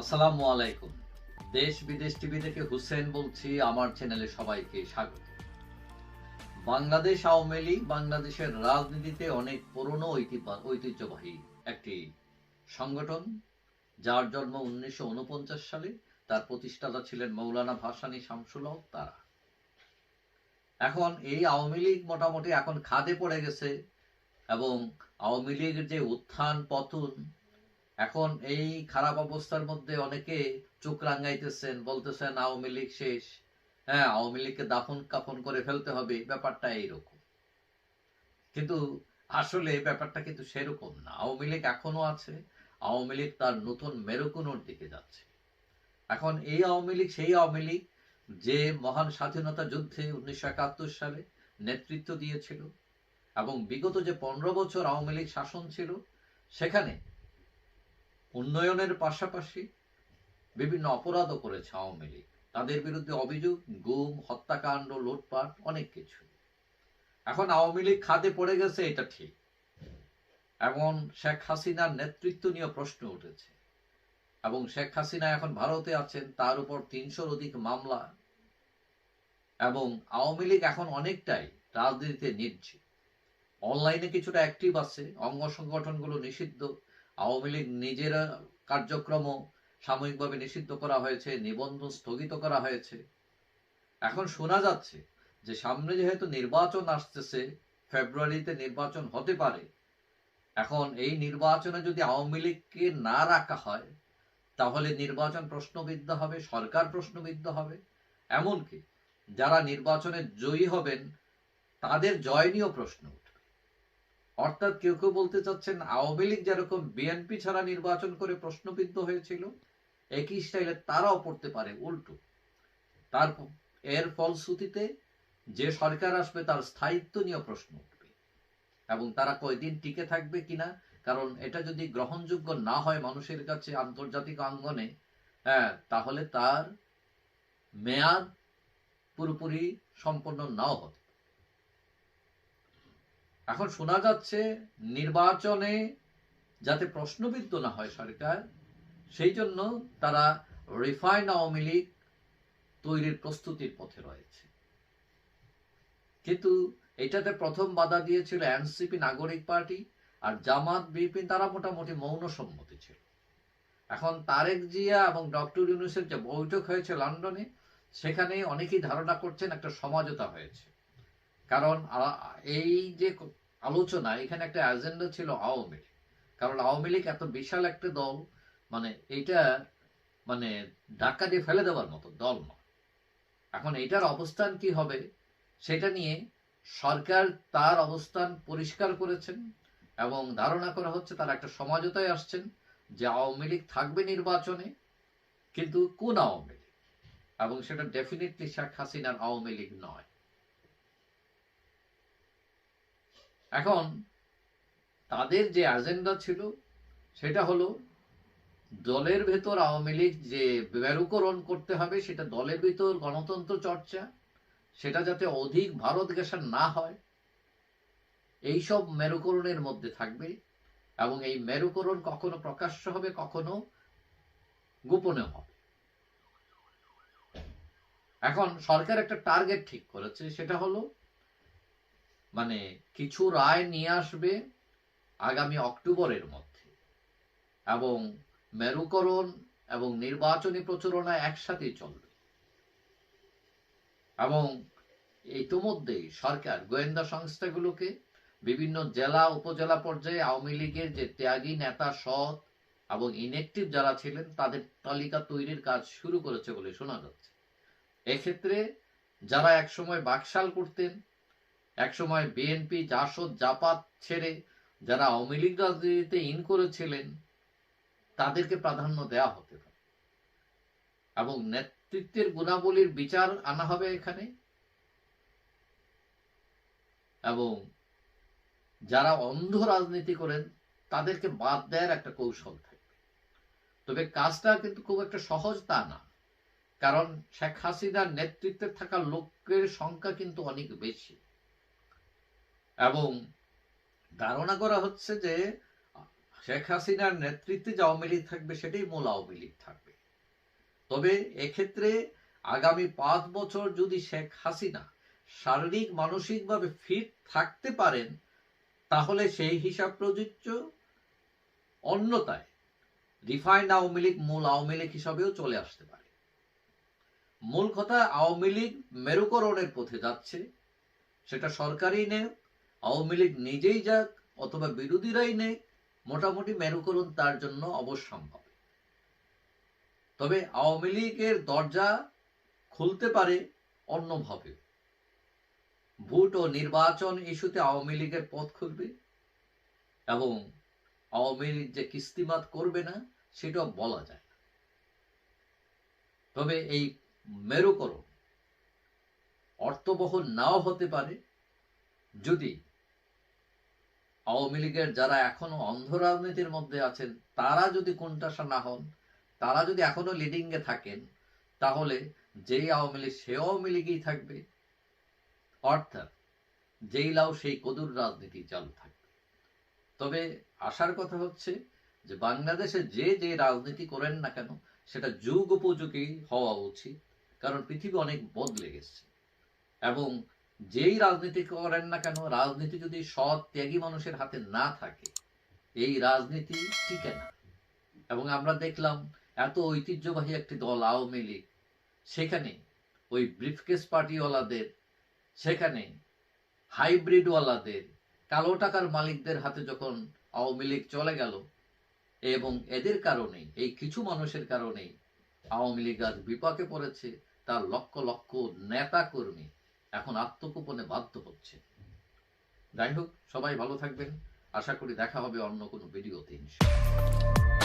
আসসালামু আলাইকুম। দেশ বিদেশ টিভি থেকে হুসেন বলছি, আমার চ্যানেলে সবাইকে স্বাগত। বাংলাদেশ আওয়ামী লীগ বাংলাদেশের রাজনীতিতে অনেক পুরনো ঐতিহ্যবাহী একটি সংগঠন, যার জন্ম উনিশশো উনপঞ্চাশ সালে। তার প্রতিষ্ঠাতা ছিলেন মৌলানা ভাসানী শামসুল হক তারা। এখন এই আওয়ামী লীগ মোটামুটি এখন খাদে পড়ে গেছে এবং আওয়ামী লীগের যে উত্থান পতন এখন এই খারাপ অবস্থার মধ্যে অনেকে চোখ রাঙাইতেছেন, বলতেছেন আওয়ামী লীগ শেষ। হ্যাঁ আওয়ামী লীগকে দাফন কাফন করে ফেলতে হবে, ব্যাপারটা এইরকম। কিন্তু আসলে ব্যাপারটা কিন্তু সেরকম না। আওয়ামী লীগ এখনও আছে, আওয়ামী লীগ তার নতুন মেরুকুনোর দিকে যাচ্ছে। এখন এই আওয়ামী লীগ, সেই আওয়ামী লীগ যে মহান স্বাধীনতা যুদ্ধে উনিশশো একাত্তর সালে নেতৃত্ব দিয়েছিল এবং বিগত যে পনেরো বছর আওয়ামী লীগ শাসন ছিল, সেখানে উন্নয়নের পাশাপাশি বিভিন্ন অপরাধও করেছে আওয়ামী লীগ। তাদের বিরুদ্ধে অভিযোগ, গুম, হত্যাকাণ্ড, লুটপাট, অনেক কিছু। এখন আওয়ামী লীগ খাদে পড়ে গেছে, এটা ঠিক। এবং শেখ হাসিনার নেতৃত্ব নিয়ে প্রশ্ন উঠেছে। এবং শেখ হাসিনা এখন ভারতে আছেন, তার উপর তিনশোর অধিক মামলা। এবং আওয়ামী লীগ এখন অনেকটাই রাজনীতিতে নিচ্ছে অনলাইনে কিছুটা অ্যাক্টিভ আছে, অঙ্গ সংগঠনগুলো নিষিদ্ধ। আওয়ামী লীগ নিজেরা কার্যক্রম সাময়িকভাবে নিষিদ্ধ করা হয়েছে, নিবন্ধন স্থগিত করা হয়েছে। এখন শোনা যাচ্ছে যে সামনে যেহেতু নির্বাচন আসতেছে, ফেব্রুয়ারিতে নির্বাচন হতে পারে। এখন এই নির্বাচনে যদি আওয়ামী লীগকে না রাখা হয়, তাহলে নির্বাচন প্রশ্নবিদ্ধ হবে, সরকার প্রশ্নবিদ্ধ হবে। এমনকি যারা নির্বাচনে জয়ী হবেন, তাদের জয় নিয়েও প্রশ্ন অর্থাৎ কেউ কেউ বলতে চাচ্ছেন আওয়ামী লীগ যেরকম বিএনপি ছাড়া নির্বাচন করে প্রশ্নবিদ্ধ হয়েছিল, একই স্টাইলে তারাও পড়তে পারে উল্টো তার এর ফলশ্রুতিতে যে সরকার আসবে তার স্থায়িত্ব নিয়ে প্রশ্ন উঠবে এবং তারা কয়দিন টিকে থাকবে কিনা, কারণ এটা যদি গ্রহণযোগ্য না হয় মানুষের কাছে আন্তর্জাতিক অঙ্গনে হ্যাঁ তাহলে তার মেয়াদ পুরোপুরি সম্পন্ন নাও হতে। এখন শোনা যাচ্ছে নির্বাচনে যাতে প্রশ্নবিদ্ধ না হয় সরকার, সেই জন্য তারা রিফাইন আওয়ামী লীগ তৈরির প্রস্তুতির পথে রয়েছে। কিন্তু এটাতে প্রথম বাধা দিয়েছিল এনসিপি নাগরিক পার্টি আর জামাত বিপিন তারা মোটামুটি মৌন সম্মতি ছিল। এখন তারেক জিয়া এবং ডক্টর ইউনুসের যে বৈঠক হয়েছে লন্ডনে, সেখানে অনেকেই ধারণা করছেন একটা সমাজতা হয়েছে। কারণ এই যে আলোচনা, এখানে একটা এজেন্ডা ছিল আওয়ামী লীগ। কারণ আওয়ামী লীগ এত বিশাল একটা দল মানে এটা মানে ধাক্কা দিয়ে ফেলে দেওয়ার মতো দল নয়। এখন এটার অবস্থান কি হবে, সেটা নিয়ে সরকার তার অবস্থান পরিষ্কার করেছেন এবং ধারণা করা হচ্ছে তারা একটা সমাজতায় আসছেন যে আওয়ামী লীগ থাকবে নির্বাচনে, কিন্তু কোন আওয়ামী লীগ? এবং সেটা ডেফিনেটলি শেখ হাসিনার আওয়ামী লীগ নয়। এখন তাদের যে এজেন্ডা ছিল, সেটা হলো দলের ভেতর আওয়ামী লীগ যে মেরুকরণ করতে হবে, সেটা দলের ভিতর গণতন্ত্র চর্চা, সেটা যাতে অধিক ভারত গেসার না হয়, এইসব মেরুকরণের মধ্যে থাকবে এবং এই মেরুকরণ কখনো প্রকাশ্য হবে, কখনো গোপনে হবে। এখন সরকার একটা টার্গেট ঠিক করেছে, সেটা হলো মানে কিছু রায় নিয়ে আসবে আগামী অক্টোবরের মধ্যে। এবং মেরুকরণ এবং নির্বাচনী প্রচারণা একসাথে চলবে। এবং ইতোমধ্যেই সরকার গোয়েন্দা সংস্থাগুলোকে বিভিন্ন জেলা, উপজেলা পর্যায়ে আওয়ামী লীগের যে ত্যাগী নেতা সৎ এবং ইনেকটিভ যারা ছিলেন, তাদের তালিকা তৈরির কাজ শুরু করেছে বলে শোনা যাচ্ছে। এক্ষেত্রে যারা একসময় বাকশাল করতেন একসময় বিএনপি জাসদ, জাপাত ছেড়ে যারা আওয়ামী লীগ রাজনীতিতে ইন করেছিলেন, তাদেরকে প্রাধান্য দেওয়া হতে পারে। এবং নেতৃত্বের গুণাবলীর বিচার আনা হবে এখানে। এবং যারা অন্ধ রাজনীতি করেন, তাদেরকে বাদ দেওয়ার একটা কৌশল থাকবে। তবে কাজটা কিন্তু খুব একটা সহজ তা না। কারণ শেখ হাসিনার নেতৃত্বে থাকা লোকের সংখ্যা কিন্তু অনেক বেশি। এবং ধারণা করা হচ্ছে যে শেখ হাসিনার নেতৃত্বে যে আওয়ামী লীগ থাকবে, সেটাই মূল আওয়ামী লীগ থাকবে। তবে এক্ষেত্রে আগামী পাঁচ বছর যদি শেখ হাসিনা শারীরিক, মানসিকভাবে ফিট থাকতে পারেন, তাহলে সেই হিসাব প্রযোজ্য। অন্যতায় রিফাইন্ড আওয়ামী লীগ মূল আওয়ামী লীগ হিসাবেও চলে আসতে পারে। মূল কথা আওয়ামী লীগ মেরুকরণের পথে যাচ্ছে, সেটা সরকারই নেক আওয়ামী লীগ নিজেই যাক অথবা বিরোধীরাই নেক মোটামুটি মেরুকরণ তার জন্য অবশ্যম্ভাবী তবে আওয়ামী লীগের দরজা খুলতে পারে অন্যভাবে ভোট ও নির্বাচন ইস্যুতে আওয়ামী লীগের পথ খুলবে এবং আওয়ামী লীগ যে কিস্তিমাত করবে না, সেটাও বলা যায়। তবে এই মেরুকরণ অর্থবহ নাও হতে পারে যদি আওয়ামী লীগের যারা এখনও অন্ধ রাজনীতির মধ্যে আছেন, তারা যদি কোনটাসা না হন, তারা যদি এখনও লিডিং এ থাকেন, তাহলে যেই আওয়ামী লীগ সে আওয়ামী লীগই থাকবে। অর্থাৎ যেই লাউ সেই কদুর রাজনীতি চালু থাকবে। তবে আসার কথা হচ্ছে যে বাংলাদেশে যে যে রাজনীতি করেন না কেন, সেটা যুগ উপযোগী হওয়া উচিত, কারণ পৃথিবী অনেক বদলে গেছে। এবং যেই রাজনীতি করেন না কেন, রাজনীতি যদি সৎ ত্যাগী মানুষের হাতে না থাকে, এই রাজনীতি টিকে না। এবং আমরা দেখলাম এত ঐতিহ্যবাহী একটি দল, আওয়ামী লীগ, সেখানে ওই ব্রিফকেস পার্টিওয়ালাদের, সেখানে হাইব্রিডওয়ালাদের, কালো টাকার মালিকদের হাতে যখন আওয়ামী লীগ চলে গেল, এবং এদের কারণেই, এই কিছু মানুষের কারণে আওয়ামী লীগ আজ বিপাকে পড়েছে, তার লক্ষ লক্ষ নেতা কর্মী এখন আত্মগোপনে বাধ্য হচ্ছে যাই হোক, সবাই ভালো থাকবেন আশা করি দেখা হবে অন্য কোনো ভিডিওতে ইনশাআল্লাহ।